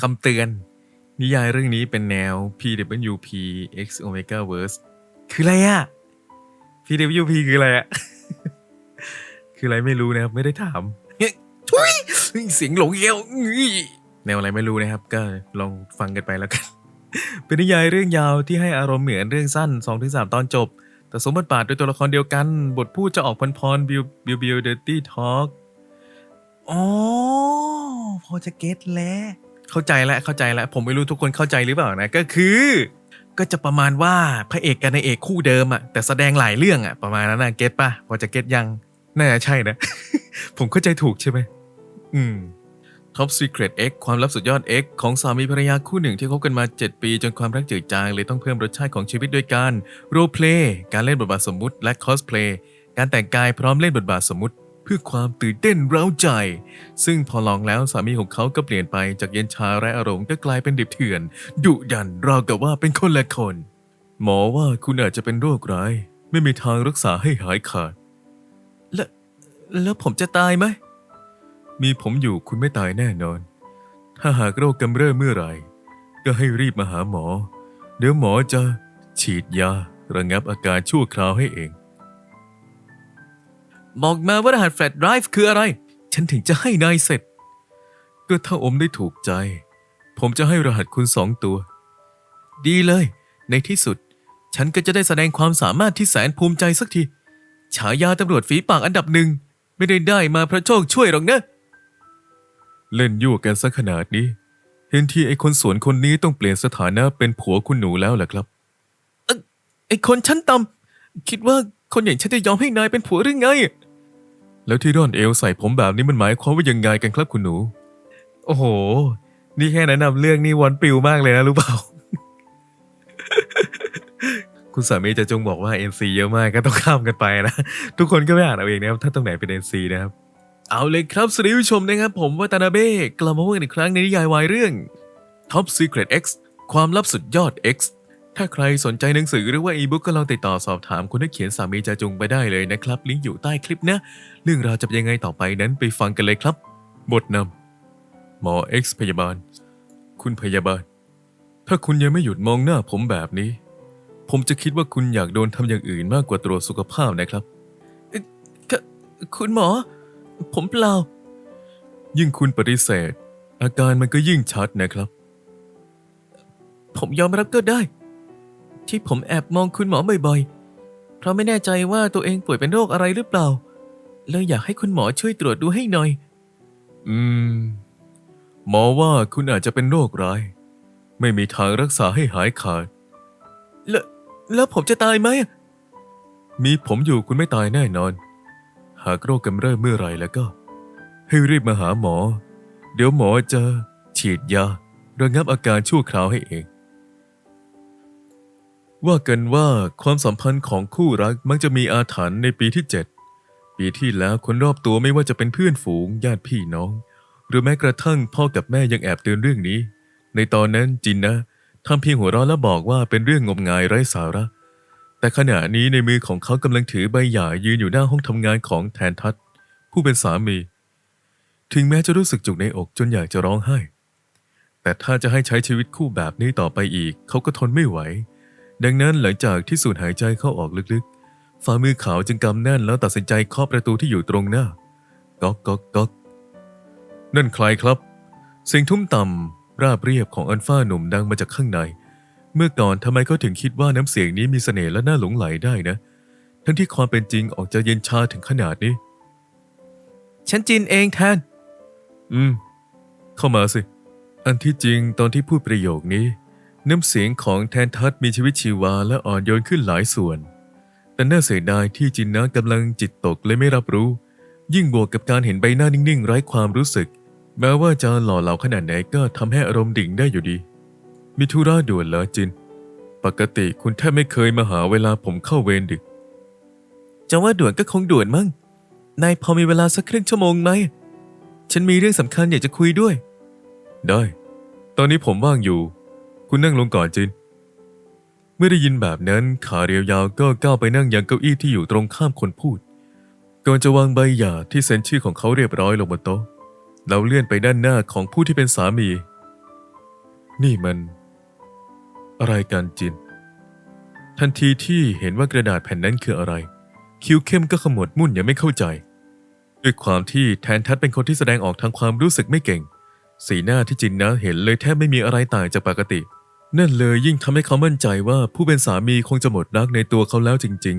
คำเตือน นิยายเรื่องนี้เป็นแนว PWP X Omega Verse คืออะไรอะ PWP คืออะไรอะ คืออะไรไม่รู้นะครับ ไม่ได้ถามเฮ้ยทุยเสียงหลงเยี่ยวอี้แนวอะไรไม่รู้นะครับ ก็ลองฟังกันไปแล้วกัน เป็นนิยายเรื่องยาวที่ให้อารมณ์เหมือนเรื่องสั้น 2-3 ตอนจบ แต่สมบทบาทโดยตัวละครเดียวกัน บทพูดจะออกพรๆบิวบิวบิวเดอร์ตี้ทอล์กอ๋อพอจะเก็ตแล้ว เข้าใจแล้วเข้าใจแล้วผมไม่รู้ทุกคนเข้าใจหรือเปล่านะก็คือ ก็จะประมาณว่าพระเอกกับนายเอกคู่เดิมอะแต่แสดงหลายเรื่องอะประมาณนั้นนะเก็ตปะพอจะเก็ตยังน่าจะใช่นะ ผมเข้าใจถูกใช่ไหมอืม Top Secret X ความลับสุดยอด X ของสามีภรรยาคู่หนึ่งที่คบกันมา 7 ปี จนความรักจืดจางเลยต้องเพิ่มรสชาติของชีวิตด้วยการโรลเพลย์การเล่นบทบาทสมมุติและคอสเพลย์การแต่งกายพร้อมเล่นบทบาทสมมุติ พื่อความตื่นเต้นเร้าใจ ซึ่งพอลองแล้วสามีของเขาก็เปลี่ยนไปจากเย็นชาและอารมณ์ก็กลายเป็นดิบเถื่อนดุดันราวกับว่าเป็นคนละคน หมอว่าคุณอาจจะเป็นโรคร้าย ไม่มีทางรักษาให้หายขาด แล้วแล้วผมจะตายไหม มีผมอยู่คุณไม่ตายแน่นอน ถ้าหากโรคกำเริบเมื่อไหร่ ก็ให้รีบมาหาหมอ เดี๋ยวหมอจะฉีดยาระงับอาการชั่วคราวให้เอง บอกมาว่ารหัสแฟลชไดรฟ์คืออะไร ฉันถึงจะให้นายเสร็จ ก็ถ้าอมได้ถูกใจ ผมจะให้รหัสคุณสองตัว ดีเลย ในที่สุด ฉันก็จะได้แสดงความสามารถที่แสนภูมิใจสักที ฉายาตำรวจฝีปากอันดับหนึ่ง ไม่ได้ได้มาเพราะโชคช่วยหรอกนะ เล่นยั่วกันซะขนาดนี้ เห็นทีไอ้คนสวนคนนี้ต้องเปลี่ยนสถานะเป็นผัวคุณหนูแล้วแหละครับ ไอ้คนชั้นต่ำคิดว่า คนอย่างฉันจะยอมให้นายเป็นผัวหรือไง แล้วที่ร่อนเอวใส่ผมแบบนี้มันหมายความว่ายังไงกันครับคุณหนู โอ้โห นี่แค่แนะนำเรื่องนี่วันปิวมากเลยนะรู้เปล่า คุณสามีจะจงบอกว่า NC เยอะมากก็ต้องข้ามกันไปนะ ทุกคนก็ไม่อ่านเอาเองนะครับ ถ้าตรงไหนเป็น NC นะครับ เอาเลยครับสวัสดีผู้ชมนะครับ ผมวัตนาเบ้กลับมาพบกันอีกครั้งในนิยายวายเรื่อง Top Secret X ความลับสุดยอด X ถ้าใครสนใจหนังสือหรือว่าอีบุ๊กก็ลองติดต่อสอบถามคนที่เขียนสามีจาจุงไปได้เลยนะครับ ลิงก์อยู่ใต้คลิปนะเรื่องราวจะเป็นยังไงต่อไปนั้นไปฟังกันเลยครับ บทนำหมอ X พยาบาล คุณพยาบาล ถ้าคุณยังไม่หยุดมองหน้าผมแบบนี้ ผมจะคิดว่าคุณอยากโดนทำอย่างอื่นมากกว่าตรวจสุขภาพนะครับคคุณหมอ ผมเปล่า ยิ่งคุณปฏิเสธ อาการมันก็ยิ่งชัดนะครับ ผมยอมรับก็ได้ ที่ผมแอบมองคุณหมอบ่อยๆ เพราะไม่แน่ใจว่าตัวเองป่วยเป็นโรคอะไรหรือเปล่าเลยอยากให้คุณหมอช่วยตรวจดูให้หน่อย อืม หมอว่าคุณอาจจะเป็นโรคร้าย ไม่มีทางรักษาให้หายขาด แล้วแล้วผมจะตายไหม มีผมอยู่คุณไม่ตายแน่นอน หากโรคกำเริบเมื่อไหรแล้วก็ ให้รีบมาหาหมอ เดี๋ยวหมอจะฉีดยาระงับอาการชั่วคราวให้เอง ว่ากันว่าความสัมพันธ์ของคู่รักมักจะมีอาถรรพ์ในปีที่ 7 ปีที่แล้วคนรอบตัวไม่ว่าจะเป็นเพื่อนฝูงญาติพี่น้อง หรือแม้กระทั่งพ่อกับแม่ยังแอบเตือนเรื่องนี้ ในตอนนั้นจินนะทำเพียงหัวเราะและบอกว่าเป็นเรื่องงมงายไร้สาระ แต่ขณะนี้ในมือของเขากำลังถือใบหย่ายืนอยู่หน้าห้องทำงานของแทนทัศผู้เป็นสามี ถึงแม้จะรู้สึกจุกในอกจนอยากจะร้องไห้ แต่ถ้าจะให้ใช้ชีวิตคู่แบบนี้ต่อไปอีก เขาก็ทนไม่ไหว ดังนั้นหลังจากที่สูดหายใจเข้าออกลึกๆ ฝ่ามือขาวจึงกำแน่นแล้วตัดสินใจเคาะประตูที่อยู่ตรงหน้า ก๊อกก๊อกก๊อกนั่นใครครับ เสียงทุ้มต่ำราบเรียบของอันฟ้าหนุ่มดังมาจากข้างใน เมื่อก่อนทำไมเขาถึงคิดว่าน้ำเสียงนี้มีเสน่ห์และน่าหลงไหลได้นะ ทั้งที่ความเป็นจริงออกจะเย็นชาถึงขนาดนี้ ฉันจินเองแทน อืม เข้ามาสิ อันที่จริงตอนที่พูดประโยคนี้ น้ำเสียงของแทนทัศน์มีชีวิตชีวาและอ่อนโยนขึ้นหลายส่วน แต่น่าเสียดายที่จินนะกำลังจิตตกเลยไม่รับรู้ ยิ่งบวกกับการเห็นใบหน้านิ่งๆ ไร้ความรู้สึก แม้ว่าจะหล่อเหลาขนาดไหนก็ทำให้อารมณ์ดิ่งได้อยู่ดีมีธุระด่วนเหรอจิน ปกติคุณแทบไม่เคยมาหาเวลาผมเข้าเวรดึก จะว่าด่วนก็คงด่วนมั้ง นายพอมีเวลาสักครึ่งชั่วโมงไหม ฉันมีเรื่องสำคัญอยากจะคุยด้วย ได้ ตอนนี้ผมว่างอยู่ คุณนั่งลงก่อนจิน เมื่อได้ยินแบบนั้นขาเรียวยาวก็ก้าวไปนั่งยังเก้าอี้ที่อยู่ตรงข้ามคนพูด ก่อนจะวางใบหย่าที่เซ็นชื่อของเขาเรียบร้อยลงบนโต๊ะเราเลื่อนไปด้านหน้าของผู้ที่เป็นสามี นี่มัน อะไรกันจิน ทันทีที่เห็นว่ากระดาษแผ่นนั้นคืออะไร คิ้วเข้มก็ขมวดมุ่นยังไม่เข้าใจ ด้วยความที่แทนทัศน์เป็นคนที่แสดงออกทางความรู้สึกไม่เก่ง สีหน้าที่จินนะเห็นเลยแทบไม่มีอะไรต่างจากปกติ นั่นเลยยิ่งทำให้เขามั่นใจว่าผู้เป็นสามีคงจะหมดรักในตัวเขาแล้วจริง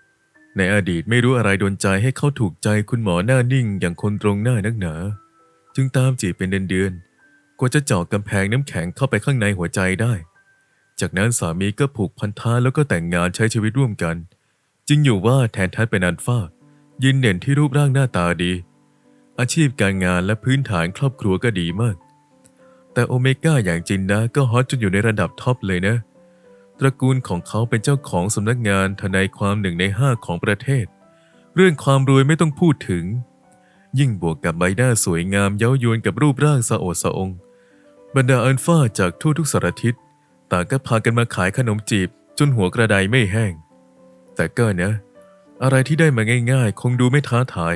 ๆ ในอดีตไม่รู้อะไรโดนใจให้เขาถูกใจคุณหมอหน้านิ่งอย่างคนตรงหน้านักหนา จึงตามจีบเป็นเดือนๆกว่าจะเจาะกำแพงน้ำแข็งเข้าไปข้างในหัวใจได้ จากนั้นสามีก็ผูกพันธะแล้วก็แต่งงานใช้ชีวิตร่วมกัน จึงอยู่ว่าแทนทัศน์เป็นอันฟ้ายืนเด่นที่รูปร่างหน้าตาดี อาชีพการงานและพื้นฐานครอบครัวก็ดีมาก แต่โอเมก้าอย่างจินนะก็ฮอตจนอยู่ในระดับท็อปเลยนะ ตระกูลของเขาเป็นเจ้าของสำนักงานทนายความหนึ่งในห้าของประเทศ เรื่องความรวยไม่ต้องพูดถึง ยิ่งบวกกับใบหน้าสวยงามเย้ายวนกับรูปร่างสะโอดสะอง บรรดาอัลฟาจากทั่วทุกสารทิศต่างก็พากันมาขายขนมจีบจนหัวกระไดไม่แห้ง แต่ก็นะ อะไรที่ได้มาง่าย ๆ คงดูไม่ท้าทาย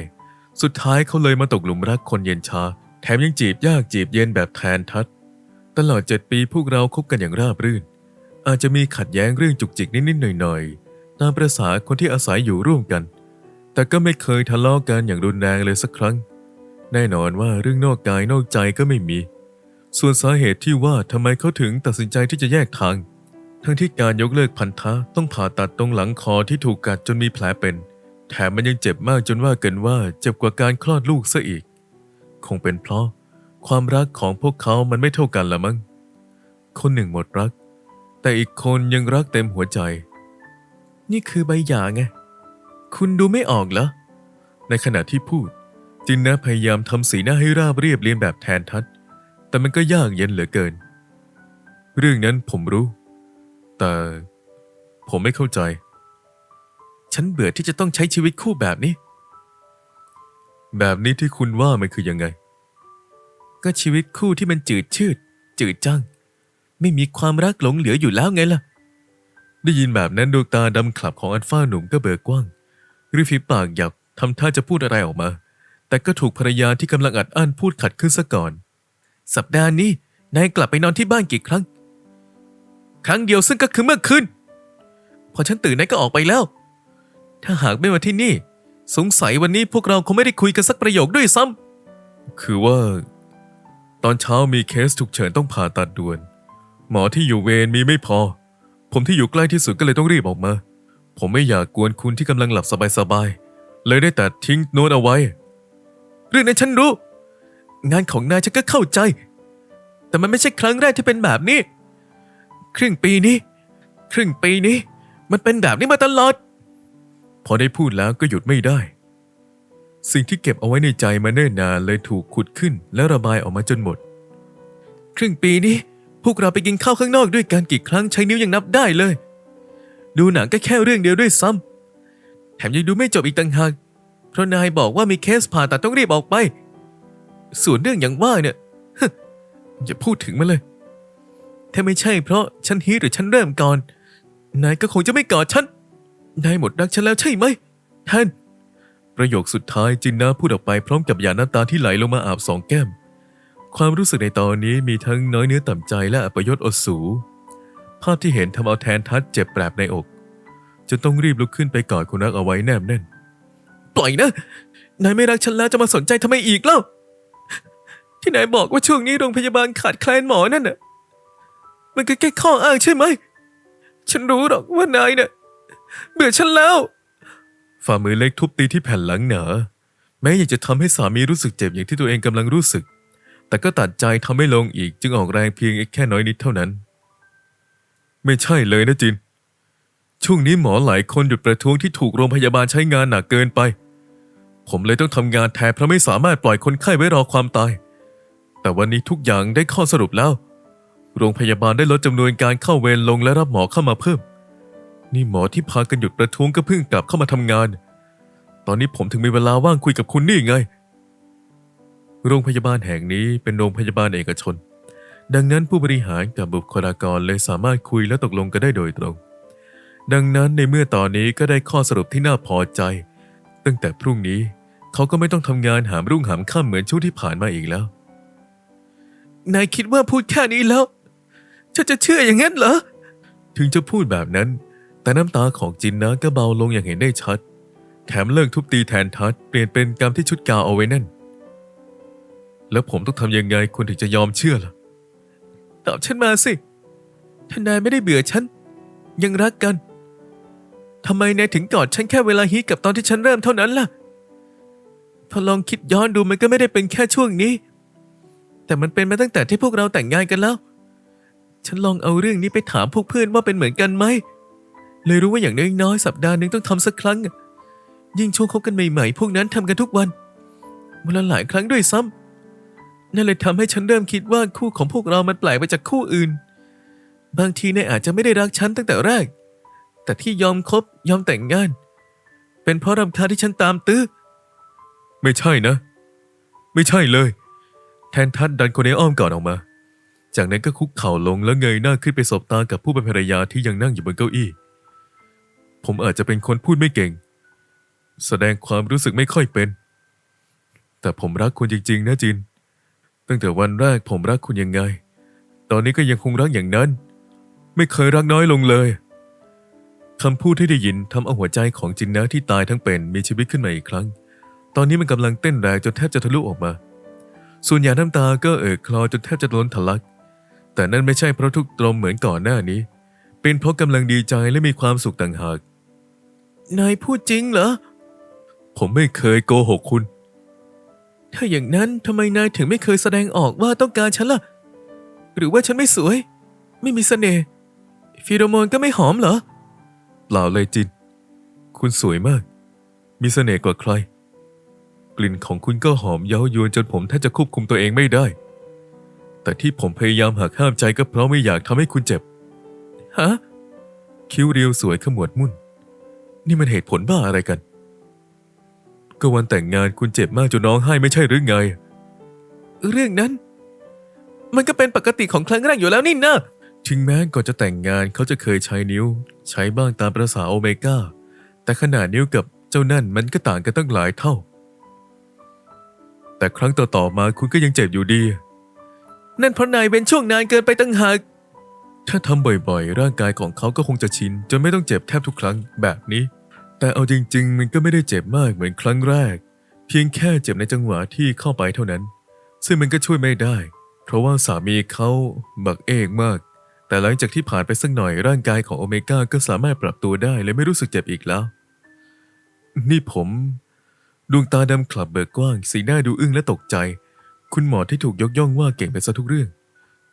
สุดท้ายเขาเลยมาตกหลุมรักคนเย็นชา แถมยังจีบยากจีบเย็นแบบแทนทัด ตลอดเจ็ดปีพวกเราคบกันอย่างราบรื่น อาจจะมีขัดแย้งเรื่องจุกจิกนิดๆหน่อยๆ ตามประษาคนที่อาศัยอยู่ร่วมกัน แต่ก็ไม่เคยทะเลาะกันอย่างรุนแรงเลยสักครั้ง แน่นอนว่าเรื่องนอกกายนอกใจก็ไม่มี ส่วนสาเหตุที่ว่าทำไมเขาถึงตัดสินใจที่จะแยกทาง ทั้งที่การยกเลิกพันธะต้องผ่าตัดตรงหลังคอที่ถูกกัดจนมีแผลเป็น แถมมันยังเจ็บมากจนว่าเกินว่าเจ็บกว่าการคลอดลูกซะอีก คงเป็นเพราะความรักของพวกเขามันไม่เท่ากันละมั้ง คนหนึ่งหมดรัก แต่อีกคนยังรักเต็มหัวใจ นี่คือใบหย่าไง คุณดูไม่ออกเหรอ ในขณะที่พูด จินนะพยายามทำสีหน้าให้ราบเรียบเรียนแบบแทนทัศน์แต่มันก็ยากเย็นเหลือเกิน เรื่องนั้นผมรู้ แต่ผมไม่เข้าใจ ฉันเบื่อที่จะต้องใช้ชีวิตคู่แบบนี้ แบบนี้ที่คุณว่ามันคือยังไง ก็ชีวิตคู่ที่มันจืดชืด จืดจัง ไม่มีความรักหลงเหลืออยู่แล้วไงล่ะ ได้ยินแบบนั้นดวงตาดำขลับของอันฟ้าหนุ่มก็เบิกกว้างริฟีปากหยับทำท่าจะพูดอะไรออกมา แต่ก็ถูกภรรยาที่กำลังอัดอั้นพูดขัดขึ้นซะก่อน สัปดาห์นี้นายกลับไปนอนที่บ้านกี่ครั้ง ครั้งเดียวซึ่งก็คือเมื่อคืนพอฉันตื่นนายก็ออกไปแล้ว ถ้าหากไม่มาที่นี่ สงสัยวันนี้พวกเราคงไม่ได้คุยกันสักประโยคด้วยซ้ำ คือว่า ตอนเช้ามีเคสฉุกเฉินต้องผ่าตัดด่วน หมอที่อยู่เวรมีไม่พอ ผมที่อยู่ใกล้ที่สุดก็เลยต้องรีบออกมา ผมไม่อยากกวนคุณที่กำลังหลับสบายๆ เลยได้แต่ทิ้งโน้ตเอาไว้ เรื่องนั้นฉันรู้ งานของนายฉันก็เข้าใจ แต่มันไม่ใช่ครั้งแรกที่เป็นแบบนี้ ครึ่งปีนี้ ครึ่งปีนี้ มันเป็นแบบนี้มาตลอด พอได้พูดแล้วก็หยุดไม่ได้ สิ่งที่เก็บเอาไว้ในใจมาเนิ่นนานเลยถูกขุดขึ้นและระบายออกมาจนหมด ครึ่งปีนี้พวกเราไปกินข้าวข้างนอกด้วยกันกี่ครั้งใช้นิ้วยังนับได้เลย ดูหนังก็แค่เรื่องเดียวด้วยซ้ำแถมยังดูไม่จบอีกต่างหากเพราะนายบอกว่ามีเคสผ่าตัดต้องรีบออกไป ส่วนเรื่องอย่างว่าเนี่ยอย่าพูดถึงมันเลย ถ้าไม่ใช่เพราะฉันฮีหรือฉันเริ่มก่อน นายก็คงจะไม่กอดฉัน นายหมดรักฉันแล้วใช่ไหม ท่าน ประโยคสุดท้ายจินนาพูดออกไปพร้อมกับหยาดน้ำตาที่ไหลลงมาอาบสองแก้ม ความรู้สึกในตอนนี้มีทั้งน้อยเนื้อต่ำใจและอัปยศอดสูภาพที่เห็นทำเอาแทนทัดเจ็บแปรบในอกจนต้องรีบลุกขึ้นไปกอดคนรักเอาไว้แนบแน่น ปล่อยนะ นายไม่รักฉันแล้วจะมาสนใจทำไมอีกเล่า ที่นายบอกว่าช่วงนี้โรงพยาบาลขาดแคลนหมอนั่นน่ะ มันก็แค่ข้ออ้างใช่ไหม ฉันรู้หรอกว่านายเนี่ย เบื่อฉันแล้ว ฝ่ามือเล็กทุบตีที่แผ่นหลังหนาแม้อยากจะทำให้สามีรู้สึกเจ็บอย่างที่ตัวเองกำลังรู้สึก แต่ก็ตัดใจทำไม่ลงอีกจึงออกแรงเพียงแค่น้อยนิดเท่านั้น ไม่ใช่เลยนะจิน ช่วงนี้หมอหลายคนหยุดประท้วงที่ถูกโรงพยาบาลใช้งานหนักเกินไป ผมเลยต้องทำงานแทนเพราะไม่สามารถปล่อยคนไข้ไว้รอความตาย แต่วันนี้ทุกอย่างได้ข้อสรุปแล้ว โรงพยาบาลได้ลดจำนวนการเข้าเวรลงและรับหมอเข้ามาเพิ่ม นี่หมอที่พากันหยุดประท้วงก็เพิ่งกลับเข้ามาทำงาน ตอนนี้ผมถึงมีเวลาว่างคุยกับคุณนี่ไง โรงพยาบาลแห่งนี้เป็นโรงพยาบาลเอกชน ดังนั้นผู้บริหารกับบุคลากรเลยสามารถคุยและตกลงกันได้โดยตรง ดังนั้นในเมื่อตอนนี้ก็ได้ข้อสรุปที่น่าพอใจ ตั้งแต่พรุ่งนี้เขาก็ไม่ต้องทำงานหามรุ่งหามค่ำเหมือนช่วงที่ผ่านมาอีกแล้ว นายคิดว่าพูดแค่นี้แล้วฉันจะเชื่ออย่างนั้นเหรอ ถึงจะพูดแบบนั้น แต่น้ำตาของจินนะก็เบาลงอย่างเห็นได้ชัด แถมเลิกทุบตีแทนทัดเปลี่ยนเป็นกรรมที่ชุดกาวเอาไว้นั่น แล้วผมต้องทำยังไงคุณถึงจะยอมเชื่อล่ะ ตอบฉันมาสิถ้านายไม่ได้เบื่อฉัน ยังรักกันทำไมนายถึงกอดฉันแค่เวลาฮีกับตอนที่ฉันเริ่มเท่านั้นล่ะ พอลองคิดย้อนดูมันก็ไม่ได้เป็นแค่ช่วงนี้ แต่มันเป็นมาตั้งแต่ที่พวกเราแต่งงานกันแล้ว ฉันลองเอาเรื่องนี้ไปถามพวกเพื่อนว่าเป็นเหมือนกันไหม เลยรู้ว่าอย่างน้อยๆสัปดาห์หนึ่งต้องทำสักครั้ง ยิ่งช่วงคบกันใหม่ๆ พวกนั้นทำกันทุกวันวันละหลายครั้งด้วยซ้ำนั่นเลยทำให้ฉันเริ่มคิดว่าคู่ของพวกเรามันแปลกไปจากคู่อื่น บางทีนายอาจจะไม่ได้รักฉันตั้งแต่แรก แต่ที่ยอมคบยอมแต่งงาน เป็นเพราะรำคาญที่ฉันตามตื้อไม่ใช่นะ ไม่ใช่เลย แทนทัดดันคนในอ้อมก่อนออกมา จากนั้นก็คุกเข่าลงแล้วเงยหน้าขึ้นไปสบตากับผู้เป็นภรรยาที่ยังนั่งอยู่บนเก้าอี้ ผมอาจจะเป็นคนพูดไม่เก่ง แสดงความรู้สึกไม่ค่อยเป็น แต่ผมรักคุณจริง ๆ นะจิน ตั้งแต่วันแรกผมรักคุณยังไง ตอนนี้ก็ยังคงรักอย่างนั้น ไม่เคยรักน้อยลงเลยคำพูดที่ได้ยินทำเอาหัวใจของจินนะที่ตายทั้งเป็นมีชีวิตขึ้นมาอีกครั้ง ตอนนี้มันกำลังเต้นแรงจนแทบจะทะลุออกมา ส่วนหยาน้ำตาก็เอ่อคลอจนแทบจะล้นทะลัก แต่นั่นไม่ใช่เพราะทุกข์ตรมเหมือนก่อนหน้านี้ เป็นเพราะกำลังดีใจและมีความสุขต่างหาก นายพูดจริงเหรอ ผมไม่เคยโกหกคุณ ถ้าอย่างนั้นทำไมนายถึงไม่เคยแสดงออกว่าต้องการฉันล่ะ หรือว่าฉันไม่สวย ไม่มีเสน่ห์ฟีโรโมนก็ไม่หอมเหรอ เปล่าเลยจิน คุณสวยมาก มีเสน่ห์กว่าใคร กลิ่นของคุณก็หอมเย้ายวนจนผมแทบจะควบคุมตัวเองไม่ได้ แต่ที่ผมพยายามหักห้ามใจก็เพราะไม่อยากทำให้คุณเจ็บ ฮะ คิ้วเรียวสวยขมวดมุ่น นี่มันเหตุผลบ้าอะไรกัน ก็วันแต่งงานคุณเจ็บมากจนร้องไห้ไม่ใช่หรือไง เรื่องนั้น มันก็เป็นปกติของครั้งแรกอยู่แล้วนี่นะถึงแม้ก่อนจะแต่งงานเขาจะเคยใช้นิ้ว ใช้บ้างตามประษาโอเมก้า แต่ขนาดนิ้วกับเจ้านั่นมันก็ต่างกันตั้งหลายเท่า แต่ครั้งต่อๆมาคุณก็ยังเจ็บอยู่ดี นั่นเพราะนายเป็นช่วงนานเกินไปตั้งหากถ้าทำบ่อยๆ ร่างกายของเขาก็คงจะชิน จนไม่ต้องเจ็บแทบทุกครั้งแบบนี้ แต่เอาจริง ๆ มันก็ไม่ได้เจ็บมากเหมือนครั้งแรก เพียงแค่เจ็บในจังหวะที่เข้าไปเท่านั้น ซึ่งมันก็ช่วยไม่ได้ เพราะว่าสามีเขาบักเอกมาก แต่หลังจากที่ผ่านไปสักหน่อยร่างกายของโอเมก้าก็สามารถปรับตัวได้และไม่รู้สึกเจ็บอีกแล้ว นี่ผมดวงตาดำขลับเบิกกว้าง สีหน้าดูอึ้งและตกใจ คุณหมอที่ถูกยกย่องว่าเก่งไปซะทุกเรื่อง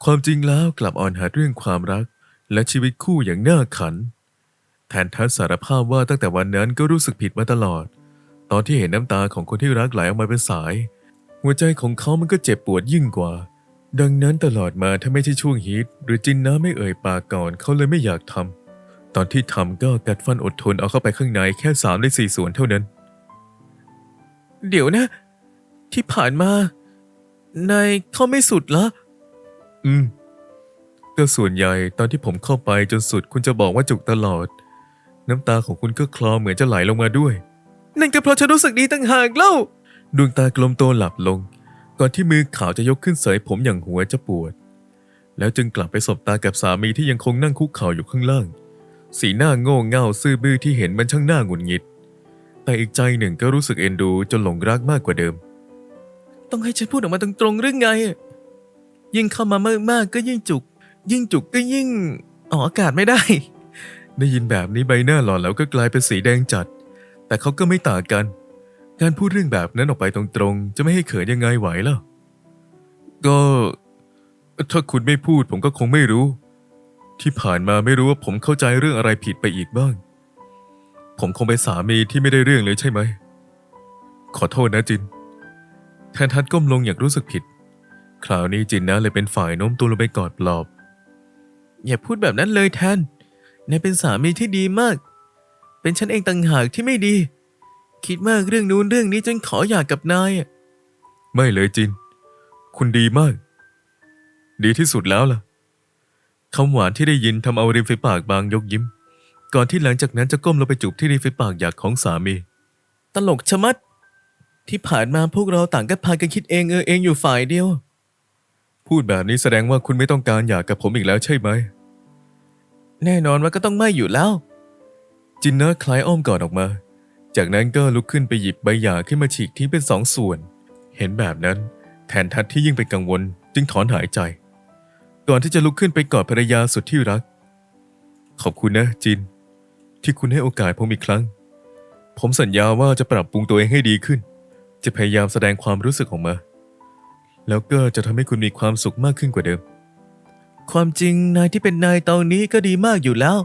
ความจริงแล้วกลับอ่อนหัดเรื่องความรัก และชีวิตคู่อย่างน่าขัน แทนทัศสารภาพว่าตั้งแต่วันนั้นก็รู้สึกผิดมาตลอด ตอนที่เห็นน้ำตาของคนที่รักไหลออกมาเป็นสาย หัวใจของเขามันก็เจ็บปวดยิ่งกว่า ดังนั้นตลอดมาถ้าไม่ใช่ช่วงฮีทหรือจินน้าไม่เอ่ยปากก่อนเขาเลยไม่อยากทำตอนที่ทำก็กัดฟันอดทนเอาเข้าไปข้างในแค่สามในสี่ส่วนเท่านั้น เดี๋ยวนะ ที่ผ่านมานายเข้าไม่สุดเหรออืมก็ส่วนใหญ่ตอนที่ผมเข้าไปจนสุดคุณจะบอกว่าจุกตลอด น้ำตาของคุณก็คลอเหมือนจะไหลลงมาด้วย นั่นก็เพราะฉันรู้สึกดีต่างหากเล่า ดวงตากลมโตหลับลง ก่อนที่มือขาวจะยกขึ้นเสยผมอย่างหัวจะปวด แล้วจึงกลับไปสบตากับสามีที่ยังคงนั่งคุกเข่าอยู่ข้างล่าง สีหน้าโง่เง่าซื่อบื้อที่เห็นมันช่างน่าหงุดหงิด แต่อีกใจหนึ่งก็รู้สึกเอ็นดูจนหลงรักมากกว่าเดิม ต้องให้ฉันพูดออกมาตรงๆหรือไง ยิ่งเข้ามามากๆก็ยิ่งจุก ยิ่งจุกก็ยิ่งออกอากาศไม่ได้ ได้ยินแบบนี้ใบหน้าหล่อนแล้วก็กลายเป็นสีแดงจัด แต่เขาก็ไม่ต่างกัน การพูดเรื่องแบบนั้นออกไปตรงๆ จะไม่ให้เขินยังไงไหวล่ะ ก็ ถ้าคุณไม่พูดผมก็คงไม่รู้ ที่ผ่านมาไม่รู้ว่าผมเข้าใจเรื่องอะไรผิดไปอีกบ้าง ผมคงเป็นสามีที่ไม่ได้เรื่องเลยใช่ไหม ขอโทษนะจิน แทนทัดก้มลงอย่างรู้สึกผิด คราวนี้จินนะเลยเป็นฝ่ายโน้มตัวลงไปกอดปลอบ อย่าพูดแบบนั้นเลยแทน นายเป็นสามีที่ดีมาก เป็นฉันเองต่างหากที่ไม่ดี คิดมากเรื่องนู้นเรื่องนี้จนขออยากกับนายอะไม่เลยจิน คุณดีมาก ดีที่สุดแล้วล่ะคำหวานที่ได้ยินทำเอาริมฝีปากบางยกยิ้ม ก่อนที่หลังจากนั้นจะก้มลงไปจูบที่ริมฝีปากอยากของสามี ตลกชะมัด ที่ผ่านมาพวกเราต่างก็พากันคิดเองเออเองอยู่ฝ่ายเดียว พูดแบบนี้แสดงว่าคุณไม่ต้องการหย่ากับผมอีกแล้วใช่ไหม แน่นอนว่าก็ต้องไหม่อยู่แล้ว จินเนอร์คลายอ้อมกอดออกมา จากนั้นก็ลุกขึ้นไปหยิบใบหย่าขึ้นมาฉีกทิ้งเป็นสองส่วน เห็นแบบนั้น แทนทัดที่ยิ่งเป็นกังวล จึงถอนหายใจ ก่อนที่จะลุกขึ้นไปกอดภรรยาสุดที่รัก ขอบคุณนะจิน ที่คุณให้โอกาสผมอีกครั้ง ผมสัญญาว่าจะปรับปรุงตัวเองให้ดีขึ้น จะพยายามแสดงความรู้สึกออกมา แล้วก็จะทำให้คุณมีความสุขมากขึ้นกว่าเดิม ความจริงนายที่เป็นนายตอนนี้ก็ดีมากอยู่แล้ว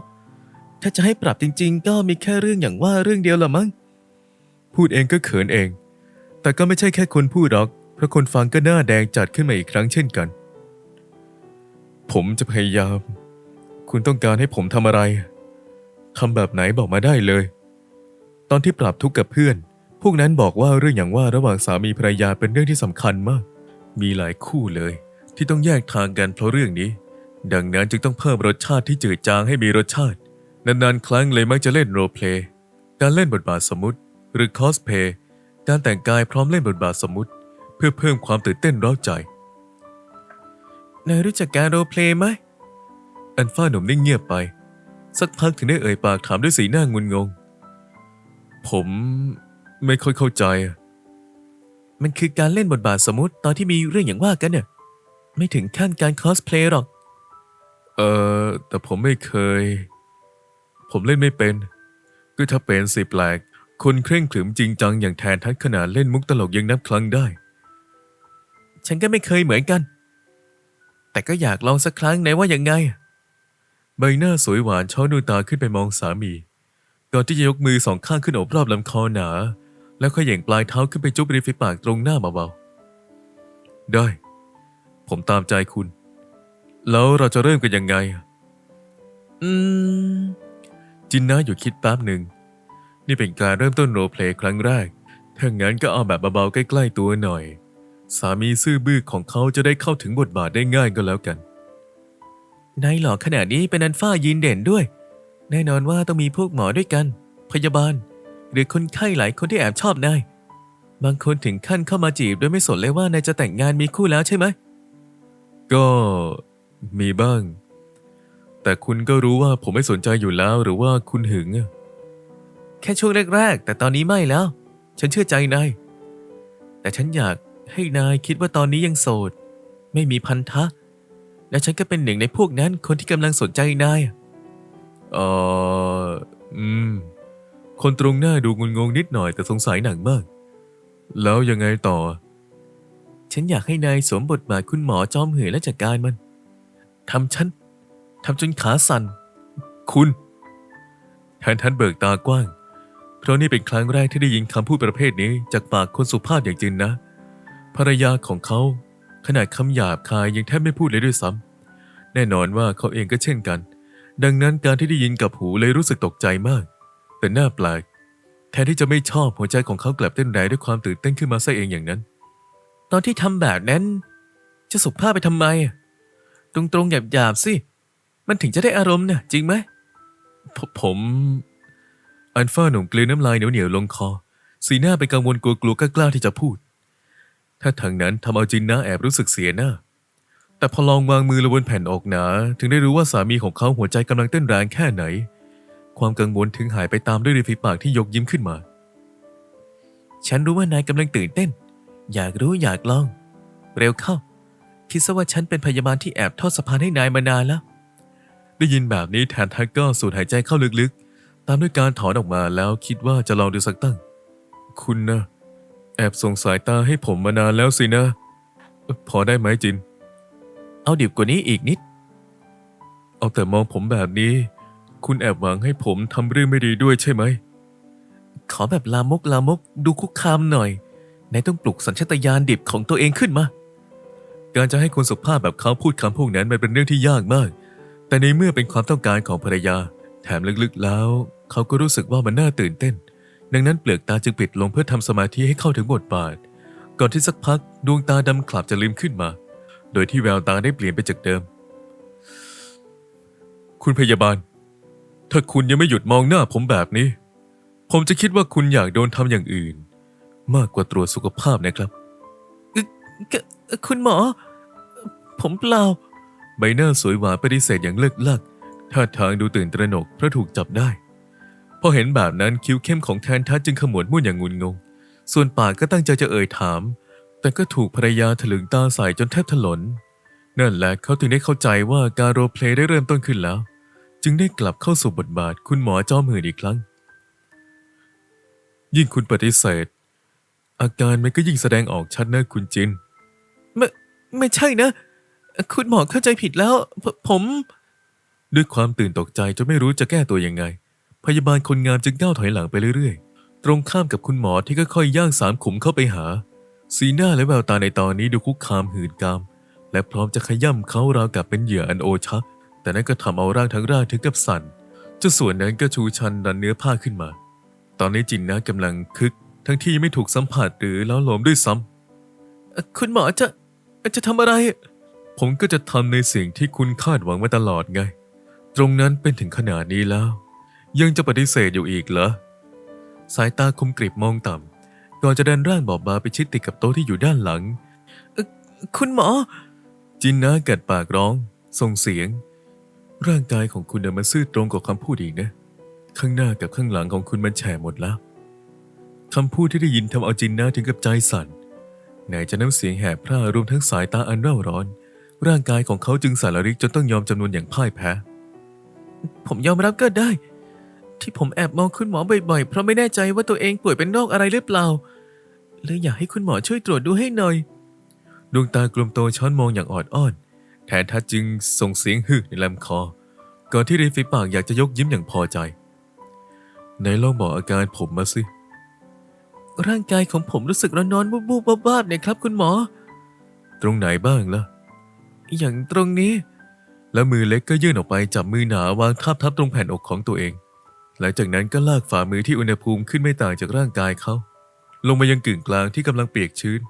ถ้าจะให้ปรับจริง ๆ ก็มีแค่เรื่องอย่างว่าเรื่องเดียวละมั้ง พูดเองก็เขินเอง แต่ก็ไม่ใช่แค่คนพูดหรอก เพราะคนฟังก็หน้าแดงจัดขึ้นมาอีกครั้งเช่นกัน ผมจะพยายาม คุณต้องการให้ผมทำอะไรทำแบบไหนบอกมาได้เลย ตอนที่ปรับทุกข์กับเพื่อน พวกนั้นบอกว่าเรื่องอย่างว่าระหว่างสามีภรรยาเป็นเรื่องที่สำคัญมาก มีหลายคู่เลย ที่ต้องแยกทางกันเพราะเรื่องนี้ ดังนั้นจึงต้องเพิ่มรสชาติที่จืดจางให้มีรสชาติ นานๆ ครั้งเลยมักจะเล่นโรลเพลย์การเล่นบทบาทสมมุติ หรือคอสเพย์การแต่งกายพร้อมเล่นบทบาทสมมุติ เพื่อเพิ่มความตื่นเต้นร้าใจนายรู้จักการโรลเพลย์ไหมอันฟ้าหนุ่มนิ่งเงียบไป สักพักถึงได้เอ่ยปากถามด้วยสีหน้างุนงง ผมไม่ค่อยเข้าใจอะมันคือการเล่นบทบาทสมมุติตอนที่มีเรื่องอย่างว่ากันเนี่ยไม่ถึงขั้นการคอสเพลย์หรอก เออแต่ผมไม่เคย ผมเล่นไม่เป็น ก็ถ้าเป็นสิแปลก คนเคร่งขรึมจริงจังอย่างแทนทัดขนาดเล่นมุกตลกยังนับครั้งได้ ฉันก็ไม่เคยเหมือนกัน แต่ก็อยากลองสักครั้งไหนว่าอยังไง ใบหน้าสวยหวานช้อนดูตาขึ้นไปมองสามีก่อนที่จะยกมือสองข้างขึ้นโอบรอบลำคอหนา แล้วค่อยเหย่งปลายเท้าขึ้นไปจุ๊บริมฝีปากตรงหน้าเบาๆได้ ผมตามใจคุณ แล้วเราจะเริ่มกันยังไง อืม จินน่าอยู่คิดแป๊บหนึ่ง นี่เป็นการเริ่มต้นโรลเพลย์ครั้งแรก ถ้างั้นก็เอาแบบเบาๆใกล้ๆตัวหน่อย สามีซื่อบื้อของเขาจะได้เข้าถึงบทบาทได้ง่ายก็แล้วกัน นายหล่อขนาดนี้เป็นอันฟ้ายืนเด่นด้วย แน่นอนว่าต้องมีพวกหมอด้วยกัน พยาบาล หรือคนไข้หลายคนที่แอบชอบนาย บางคนถึงขั้นเข้ามาจีบโดยไม่สนเลยว่านายจะแต่งงานมีคู่แล้วใช่ไหม ก็ มีบ้าง แต่คุณก็รู้ว่าผมไม่สนใจอยู่แล้วหรือว่าคุณหึงอะแค่ช่วงแรกๆ แต่ตอนนี้ไม่แล้ว ฉันเชื่อใจนาย แต่ฉันอยากให้นายคิดว่าตอนนี้ยังโสด ไม่มีพันธะ และฉันก็เป็นหนึ่งในพวกนั้นคนที่กำลังสนใจนายเอออืม คนตรงหน้าดูงุนงงนิดหน่อยแต่สงสัยหนักมาก แล้วยังไงต่อ ฉันอยากให้นายสวมบทบาทคุณหมอจอมเหื่นและจัดการมัน ทำฉันทำจนขาสั่น คุณแทนทันเบิกตากว้าง เพราะนี่เป็นครั้งแรกที่ได้ยินคำพูดประเภทนี้จากปากคนสุภาพอย่างจินนะ ภรรยาของเขาขนาดคำหยาบคายยังแทบไม่พูดเลยด้วยซ้ำแน่นอนว่าเขาเองก็เช่นกัน ดังนั้นการที่ได้ยินกับหูเลยรู้สึกตกใจมาก แต่น่าแปลกแทนที่จะไม่ชอบหัวใจของเขากลับเต้นแรงด้วยความตื่นเต้นขึ้นมาซะเองอย่างนั้น ตอนที่ทำแบบนั้น จะสุภาพไปทำไมอะ ตรงๆ หยาบๆ สิ มันถึงจะได้อารมณ์เนะจริงไหม ผม อันฟ้าหนุ่มกลืนน้ำลายเหนียวๆ ลงคอ สีหน้าเป็นกังวลกลัวๆกล้าๆที่จะพูด ถ้าทางนั้นทำเอาจินนะแอบรู้สึกเสียหน้า แต่พอลองวางมือลงบนแผ่นอกหนา ถึงได้รู้ว่าสามีของเขาหัวใจกำลังเต้นแรงแค่ไหน ความกังวลถึงหายไปตามด้วยริมฝีปากที่ยกยิ้มขึ้นมา ฉันรู้ว่านายกำลังตื่นเต้น อยากรู้อยากลอง เร็วเข้า คิดซะว่าฉันเป็นพยาบาลที่แอบทอดสะพานให้นายมานานแล้ว ได้ยินแบบนี้แทนทักก็สูดหายใจเข้าลึกๆ ตามด้วยการถอนออกมาแล้วคิดว่าจะลองดูสักตั้ง คุณนะแอบส่งสายตาให้ผมมานานแล้วสินะ พอได้ไหมจิน เอาดิบกว่านี้อีกนิด เอาแต่มองผมแบบนี้ คุณแอบหวังให้ผมทำเรื่องไม่ดีด้วยใช่ไหม ขอแบบลามกลามกดูคุกคามหน่อยนายต้องปลุกสัญชาตญาณดิบของตัวเองขึ้นมา การจะให้คนสุภาพแบบเขาพูดคำพวกนั้นมันเป็นเรื่องที่ยากมาก แต่ในเมื่อเป็นความต้องการของภรรยา แถมลึกๆแล้ว เขาก็รู้สึกว่ามันน่าตื่นเต้น ดังนั้นเปลือกตาจึงปิดลงเพื่อทำสมาธิให้เข้าถึงบทบาท ก่อนที่สักพักดวงตาดำขลับจะลืมขึ้นมา โดยที่แววตาได้เปลี่ยนไปจากเดิม คุณพยาบาล ถ้าคุณยังไม่หยุดมองหน้าผมแบบนี้ ผมจะคิดว่าคุณอยากโดนทำอย่างอื่น มากกว่าตรวจสุขภาพนะครับ คุณหมอ ผมเปล่า ใบหน้าสวยหวานปฏิเสธอย่างเลิกลักท่าทางดูตื่นตระหนกเพราะถูกจับได้ พอเห็นแบบนั้นคิ้วเข้มของแทนทัศจึงขมวดมุ่นอย่างงุนงง ส่วนปากก็ตั้งใจจะเอ่ยถาม แต่ก็ถูกภรรยาถลึงตาใส่จนแทบถลน นั่นแหละเขาถึงได้เข้าใจว่าการโรเพลย์ได้เริ่มต้นขึ้นแล้ว จึงได้กลับเข้าสู่บทบาทคุณหมอจอมหื่นอีกครั้ง ยิ่งคุณปฏิเสธ อาการมันก็ยิ่งแสดงออกชัดนะคุณจิน ไม่ใช่นะ คุณหมอเข้าใจผิดแล้วผผมด้วยความตื่นตกใจจนไม่รู้จะแก้ตัวยังไง พยาบาลคนงามจึงก้าวถอยหลังไปเรื่อยๆ ตรงข้ามกับคุณหมอที่ค่อยๆย่างสามขุมเข้าไปหา สีหน้าและแววตาในตอนนี้ดูคุกคามหืนกาม และพร้อมจะขย่ำเขาราวกับเป็นเหยื่ออันโอชะ แต่นั้นก็ทำเอาร่างทั้งร่างถึงกับสั่นเจ้าส่วนนั้นก็ชูชันดันเนื้อผ้าขึ้นมา ตอนนี้จินนะกำลังคึก ทั้งที่ยังไม่ถูกสัมผัสหรือแล้อหลอมด้วยซ้ำคุณหมอจะ จะทำอะไร ผมก็จะทำในสิ่งที่คุณคาดหวังมาตลอดไง ตรงนั้นเป็นถึงขนาดนี้แล้ว ยังจะปฏิเสธอยู่อีกเหรอ สายตาคมกริบมองต่ำก่อนจะเดินร่างบอบบาไปชิดติดกับโต๊ะที่อยู่ด้านหลัง คุณหมอ จินนะกัดปากร้อง ส่งเสียง ร่างกายของคุณเดินมาซื่อตรงกับคำพูดอีกนะ ข้างหน้ากับข้างหลังของคุณมันแฉหมดแล้วคำพูดที่ได้ยินทำเอาจินนะถึงกับใจสั่น ไหนจะน้ำเสียงแหบพร่ารวมทั้งสายตาอันเร่าร้อน ร่างกายของเขาจึงสั่นระริกจนต้องยอมจำนวนอย่างพ่ายแพ้ ผมยอมรับก็ได้ ที่ผมแอบมองคุณหมอบ่อยๆ เพราะไม่แน่ใจว่าตัวเองป่วยเป็นโรคอะไรหรือเปล่าเลยอยากให้คุณหมอช่วยตรวจดูให้หน่อย ดวงตากลมโตช้อนมองอย่างออดอ้อน แทนทัดจึงส่งเสียงฮึในลำคอ ก่อนที่ริมฝีปากอยากจะยกยิ้มอย่างพอใจไหนลองบอกอาการผมมาสิ ร่างกายของผมรู้สึกร้อนๆบูบๆบ้าๆเนี่ยครับ คุณหมอ ตรงไหนบ้างล่ะ อย่างตรงนี้ แล้วมือเล็กก็ยื่นออกไปจับมือหนาวางทับทับตรงแผ่นอกของตัวเอง หลังจากนั้นก็ลากฝ่ามือที่อุณหภูมิขึ้นไม่ต่างจากร่างกายเขา ลงมายังกึ่งกลางที่กำลังเปียกชื้น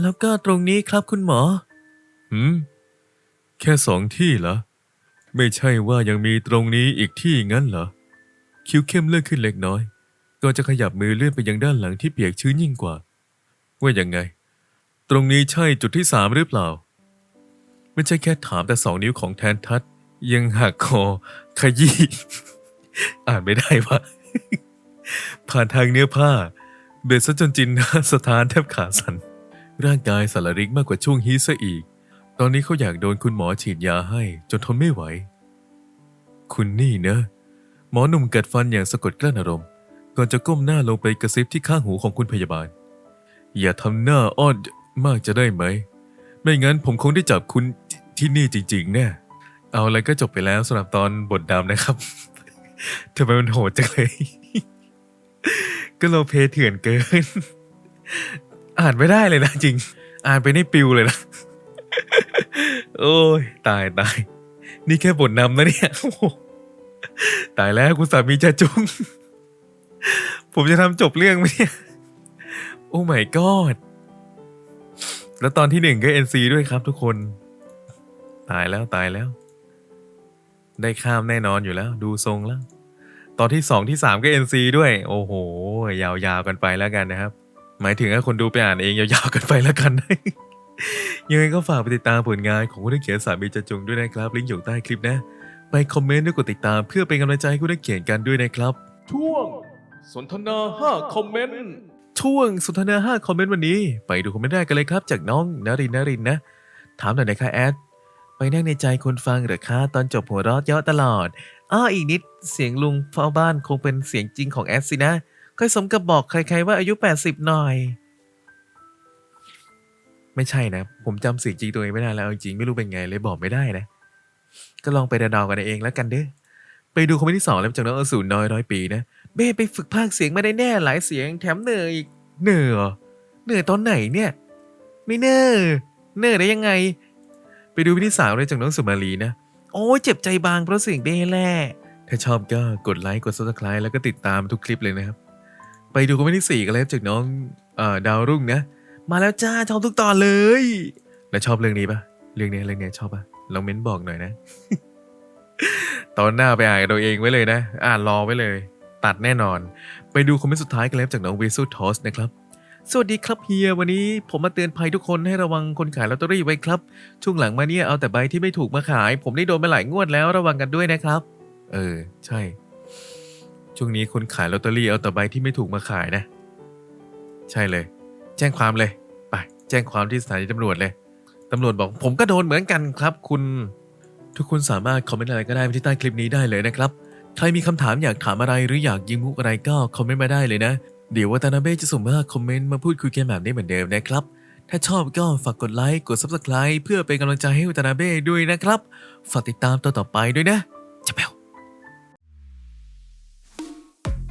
แล้วก็ตรงนี้ครับคุณหมอ หืม แค่สองที่เหรอ ไม่ใช่ว่ายังมีตรงนี้อีกที่งั้นเหรอ คิ้วเข้มเลื่อนขึ้นเล็กน้อย ก่อนจะขยับมือเลื่อนไปยังด้านหลังที่เปียกชื้นยิ่งกว่า ว่ายังไง ตรงนี้ใช่จุดที่สามหรือเปล่า ไม่ใช่แค่ถามแต่สองนิ้วของแทนทัศน์ยังหักคอขยี้ อ่านไม่ได้วะผ่านทางเนื้อผ้า เบ็ดซะจนจินหน้าสถานแทบขาสั่นร่างกายสารริกมากกว่าช่วงฮีซะอีก ตอนนี้เขาอยากโดนคุณหมอฉีดยาให้จนทนไม่ไหว คุณนี่เนอะ หมอหนุ่มกัดฟันอย่างสะกดกลั้นอารมณ์ ก่อนจะก้มหน้าลงไปกระซิบที่ข้างหูของคุณพยาบาล อย่าทำหน้าอ้อนมากจะได้ไหม ไม่งั้นผมคงได้จับคุณทที่นี่จริงๆแน่เอาอะไรก็จบไปแล้วสำหรับตอนบทดำนะครับทำไมมันโหดจังเลย ก็โลเพเถื่อนเกิน อ่านไม่ได้เลยนะจริง อ่านไปนี่ปิวเลยนะ โอ้ย ตายตาย นี่แค่บทนำนะเนี่ย ตายแล้วคุณสามีจะจุง ผมจะทำจบเรื่องไหมเนี่ยโอ้ my god แล้วตอนที่หนึ่งก็ NC ด้วยครับทุกคน ตายแล้วตายแล้ว ได้ข้ามแน่นอนอยู่แล้ว ดูทรงแล้ว ตอนที่สองที่สามก็ NC ด้วย โอ้โห ยาวๆกันไปแล้วกันนะครับ หมายถึงให้คนดูไปอ่านเองยาวๆกันไปแล้วกัน ยังไงก็ฝากไปติดตามผลงานของคุณนักเขียนสามีจะจุงด้วยนะครับ ลิงก์อยู่ใต้คลิปนะ ไปคอมเมนต์ด้วยกดติดตามเพื่อเป็นกำลังใจให้คุณนักเขียนกันด้วยนะครับช่วง สนทนา5คอมเมนต์ช่วงสนทนา5คอมเมนต์วันนี้ ไปดูคอมเมนต์แรกกันเลยครับ จากน้องนรินนรินนะ ถามหน่อยนะคะแอด ไปนั่งในใจคนฟังเหรอคะตอนจบหัวเราะเยาะตลอด อ้ออีกนิดเสียงลุงเฝ้าบ้านคงเป็นเสียงจริงของแอดสินะ ค่อยสมกับบอกใคร ๆ ว่าอายุ 80 หน่อย ไม่ใช่นะ ผมจำเสียงจริงตัวเองไม่ได้แล้วเอาจริงไม่รู้เป็นไงเลยบอกไม่ได้นะ ก็ลองไปเดาๆกันเองแล้วกันเด้อไปดูคอมเมนต์ที่สองแล้วจากน้องอสูรน้อยร้อยปีนะ เบ้ไปฝึกพากเสียงมาได้แน่หลายเสียงแถมเหนื่อยอีกเหนื่อยเหรอเหนื่อยตอนไหนเนี่ย ไม่เนื่อยเหนื่อยได้ยังไง ไปดูวิธีสาวเลยจากน้องสุมาลีนะ โอ้เจ็บใจบางเพราะเสียงเบ้แหละถ้าชอบก็กดไลค์กด subscribe แล้วก็ติดตามทุกคลิปเลยนะครับ ไปดูคอมเมนต์ที่สี่กันเลยจากน้องอดาวรุ่งนะ มาแล้วจ้าชอบทุกตอนเลย แล้วชอบเรื่องนี้ปะเรื่องนี้เรื่องนี้ชอบปะลองเม้นบอกหน่อยนะ ตอนหน้าไปอ่านตัวเองไว้เลยนะ อ่านรอไว้เลย ตัดแน่นอน ไปดูคอมเมนต์สุดท้ายกันแล้วจากน้องเวซูทอสนะครับสวัสดีครับเฮียวันนี้ผมมาเตือนภัยทุกคนให้ระวังคนขายลอตเตอรี่ไว้ครับ ช่วงหลังมาเนี่ยเอาแต่ใบที่ไม่ถูกมาขาย ผมได้โดนมาหลายงวดแล้วระวังกันด้วยนะครับ เออ ใช่ ช่วงนี้คนขายลอตเตอรี่เอาแต่ใบที่ไม่ถูกมาขายนะ ใช่เลย แจ้งความเลยไปแจ้งความที่สถานีตำรวจเลยตำรวจบอก ผมก็โดนเหมือนกันครับ คุณ ทุกคนสามารถคอมเมนต์อะไรก็ได้ที่ใต้คลิปนี้ได้เลยนะครับ ใครมีคำถามอยากถามอะไรหรืออยากยิงมุกอะไรก็คอมเมนต์มาได้เลยนะ เดี๋ยววัตนาเบ้จะส่งมาคอมเมนต์มาพูดคุยกันแบบนี้เหมือนเดิมนะครับ ถ้าชอบก็ฝากกดไลค์กด Subscribe เพื่อเป็นกำลังใจให้วัตนาเบ้ด้วยนะครับ ฝากติดตามตอนต่อไปด้วยนะจะแปว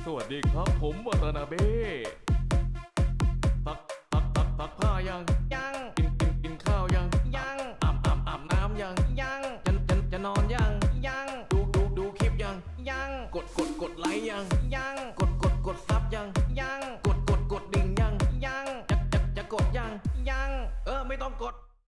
สวัสดีครับผมวัตนาเบ้